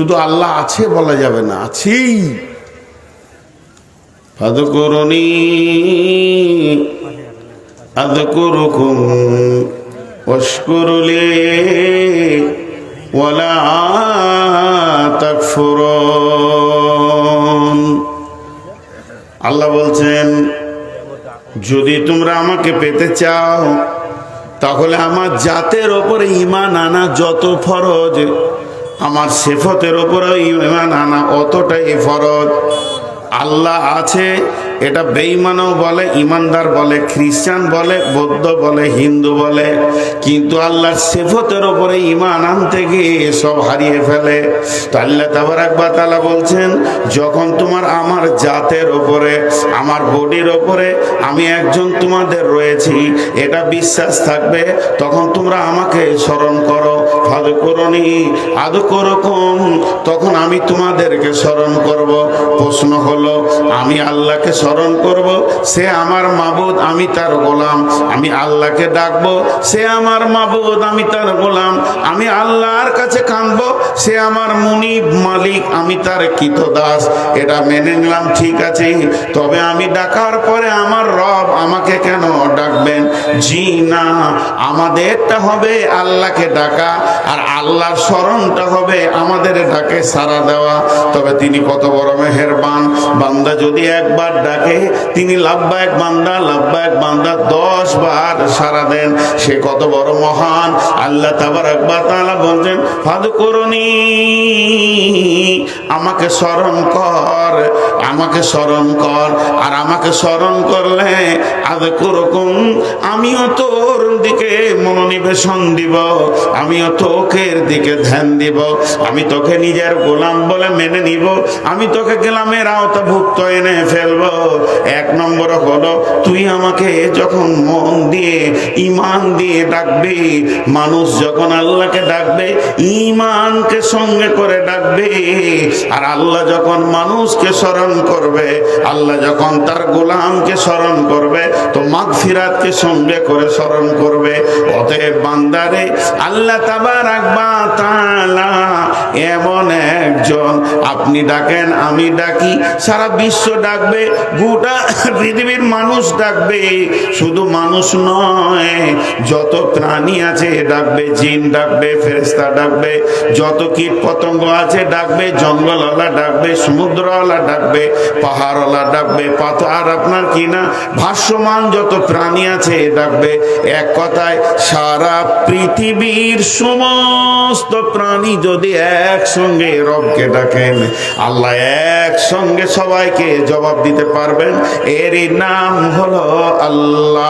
শুধু আল্লাহ আছে বলা যাবে না, আছেই। ফাদকরণী আদকুরুকুম ওয়াশকুরুলি, ওয়ালা তাকফুরুন। আল্লাহ বলছেন, যদি তোমরা আমাকে পেতে চাও, তাহলে আমার জাতের ওপরে ইমান আনা যত ফরজ। আমার সেফতের ওপরে ইমান আনা অতটাই ফরজ। আল্লাহ আছে, এটা বেঈমানও বলে ইমানদার বলে, খ্রিস্টান বলে, বৌদ্ধ বলে, হিন্দু বলে। কিন্তু আল্লাহর সেফতের ওপরে ইমান আনতে গিয়ে সব হারিয়ে ফেলে। তো আল্লাহ তাবার একবার তালা বলছেন, যখন তোমার আমার জাতের ওপরে আমার বডির ওপরে আমি একজন তোমাদের রয়েছি, এটা বিশ্বাস থাকবে, তখন তোমরা আমাকে স্মরণ করো। তখন আমি তোমাদেরকে স্মরণ করব। প্রশ্ন হলো, আমি আল্লাহকে স্মরণ করব? সে আমার মাবুদ, আমি তার গোলাম। আমি আল্লাহকে ডাকবো? সে আমার মাবুদ, আমি তার গোলাম। আমি আল্লাহর কাছে কাঁদবো? সে আমার মুনিব মালিক, আমি তার কৃত দাস। এটা মেনে নিলাম, ঠিক আছে। তবে আমি ডাকার পরে আমার রব আমাকে কেন ডাকবেন? জি না, আমাদেরটা হবে আল্লাহকে ডাকা। Yeah. আর আল্লাহর স্মরণটা হবে আমাদের ডাকে সারা দেওয়া। তবে তিনি কত বড় মেহেরবান। বান্দা যদি একবার ডাকে, তিনি লাভবায়ক বান্দা লাভবায়ক বান্দা দশ বার সারা দেন। সে কত বড় মহান। আল্লাহ তাবার একবার তালা বলছেন ফাদু করুনি আমাকে স্মরণ কর, আমাকে স্মরণ কর। আর আমাকে স্মরণ করলে আদ করকম আমিও তোর দিকে মনোনিবেশন দিব। আমিও তোকের দিকে ধ্যান দিব। আমি তোকে নিজের গোলাম বলে মেনে নিব। আমি তোকে গেলামের আওতাভুক্ত এনে ফেলব। এক নম্বর হলো, তুই আমাকে যখন মন দিয়ে ইমান দিয়ে ডাকবি, মানুষ যখন আল্লাহকে ডাকবে ইমানকে সঙ্গে করে ডাকবে। আর আল্লাহ যখন মানুষকে স্মরণ করবে, আল্লাহ যখন তার গোলামকে স্মরণ করবে, তো মাগফিরাতকে সঙ্গে করে স্মরণ করবে। অতএব বান্দারে, আল্লাহ তালা এমন একজন। আপনি ডাকেন, আমি ডাকি। সারা বিশ্ব ডাকবে, গোটা পৃথিবীর মানুষ ডাকবে। শুধু মানুষ নয়, যত প্রাণী আছে ডাকবে, জিন ডাকবে ফেরেস্তা ডাকবে, যত কীট পতঙ্গ আছে ডাকবে, জঙ্গলওয়ালা ডাকবে, সমুদ্রওয়ালা ডাকবে, পাহাড়ওয়ালা ডাকবে, পাথর, আর আপনার কি না, ভাষ্যমান যত প্রাণী আছে ডাকবে। এক কথায়, সারা পৃথিবীর সমস্ত প্রাণী যদি একসঙ্গে রবকে ডাকেন, আল্লাহ একসঙ্গে সবাইকে জবাব দিতে পারবেন। এরই নাম হলো আল্লাহ।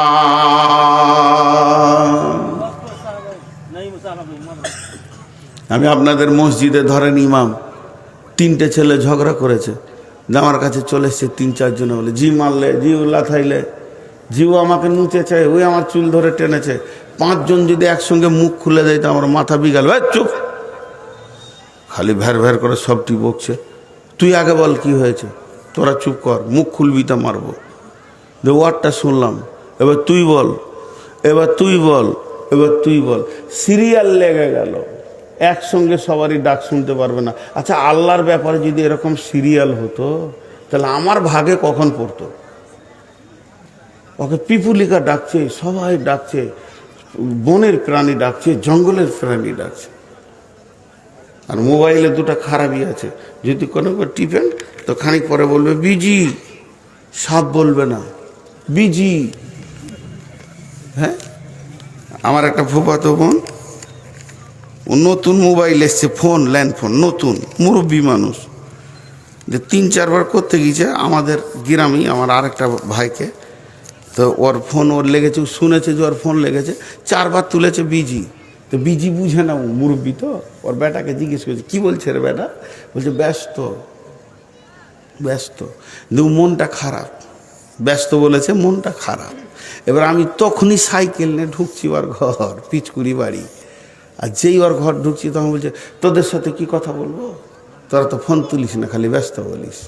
আমি আপনাদের মসজিদে ধরেন ইমাম, তিনটে ছেলে ঝগড়া করেছে। আমার কাছে চলে এসছে তিন চারজনে বলে, জি মারলে, জি উল্লা থাইলে জিও আমাকে নুচেছে ওই আমার চুল ধরে টেনেছে। পাঁচজন যদি একসঙ্গে মুখ খুলে দেয়, তো আমার মাথা বিগাল ভাই চুপ। খালি ভ্যার ভ্যার করে সবটি বকছে। তুই আগে বল কি হয়েছে? তোরা চুপ কর, মুখ খুলবি তা মারবো। দে ওয়ার্ডটা শুনলাম, এবার তুই বল, এবার তুই বল, এবার তুই বল। সিরিয়াল লেগে গেল। একসঙ্গে সবারই ডাক শুনতে পারবে না। আচ্ছা আল্লাহর ব্যাপারে যদি এরকম সিরিয়াল হতো, তাহলে আমার ভাগে কখন পড়তো? ওকে পিপুলিকা ডাকছে, সবাই ডাকছে। বনের প্রাণী ডাকছে, জঙ্গলের প্রাণী ডাকছে। আর মোবাইলে দুটো খারাপই আছে। যদি কোনো টিপেন, তো খানিক পরে বলবে, বিজি। সাপ বলবে না। বিজি। হ্যাঁ? আমার একটা ফুফাতো বোন নতুন মোবাইল এসছে, ফোন, ল্যান্ড ফোন, নতুন, মুরব্বী মানুষ। যে তিন, চারবার করতে গিয়েছে, আমাদের গ্রামেই, আমার আরেকটা ভাইকে। তো ওর ফোন ওর লেগেছে, ও শুনেছে যে ওর ফোন লেগেছে, চারবার তুলেছে বিজি তো বিজি বুঝে না ও মুরব্বী তো, ওর বেটাকে জিজ্ঞেস করেছে, কী বলছে রে বেটা? বলছে, ব্যস্ত ব্যস্ত। কিন্তু মনটা খারাপ। ব্যস্ত বলেছে, মনটা খারাপ। এবার আমি তখনই সাইকেল নিয়ে ঢুকছি ওর ঘর, পিচকুড়ি বাড়ি। আর যেই ওর ঘর ঢুকছি, তখন বলছে, তোদের সাথে কি কথা বলব? তোরা তো ফোন তুলিস না, খালি ব্যস্ত বলিস।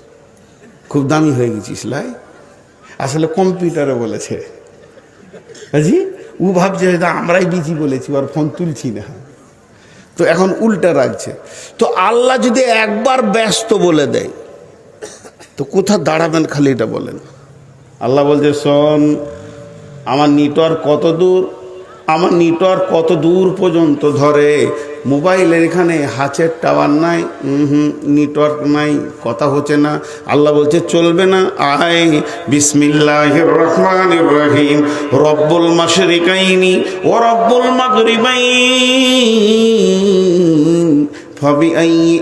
খুব দামি হয়ে গেছিস, লাই। আসলে কম্পিউটারে বলেছে। জি ও ভাবছে হয়তো আমরাই বিজি বলেছি আর ফোন তুলছি না। তো এখন উল্টা রাখছে তো আল্লাহ যদি একবার ব্যস্ত বলে দেয়, তো কোথা দাঁড়াবেন খালি এটা বলেন? আল্লাহ বলছে, শোন, আমার নেটওয়ার্ক কত দূর? আমার নেটওয়ার্ক কত দূর পর্যন্ত ধরে? মোবাইলের এখানে হাঁচের টাওয়ার নাই হুম, নেটওয়ার্ক নাই, কথা হচ্ছে না। আল্লাহ বলছে, চলবে না। আয় বিসমিল্লাহ রহমান রহিম। রব্বুল মাশরিকাইনি ও রব্বুল মাগরিবাইন। فبأي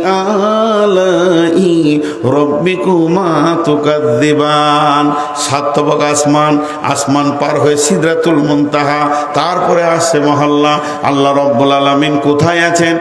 آلاء ربكما تكذبان সাতবক আসমান আসমান পার হয়ে সিদরাতুল মুনতাহা তারপরে আসছে মহল্লা আল্লাহ রব্বুল আলামিন কোথায় আছেন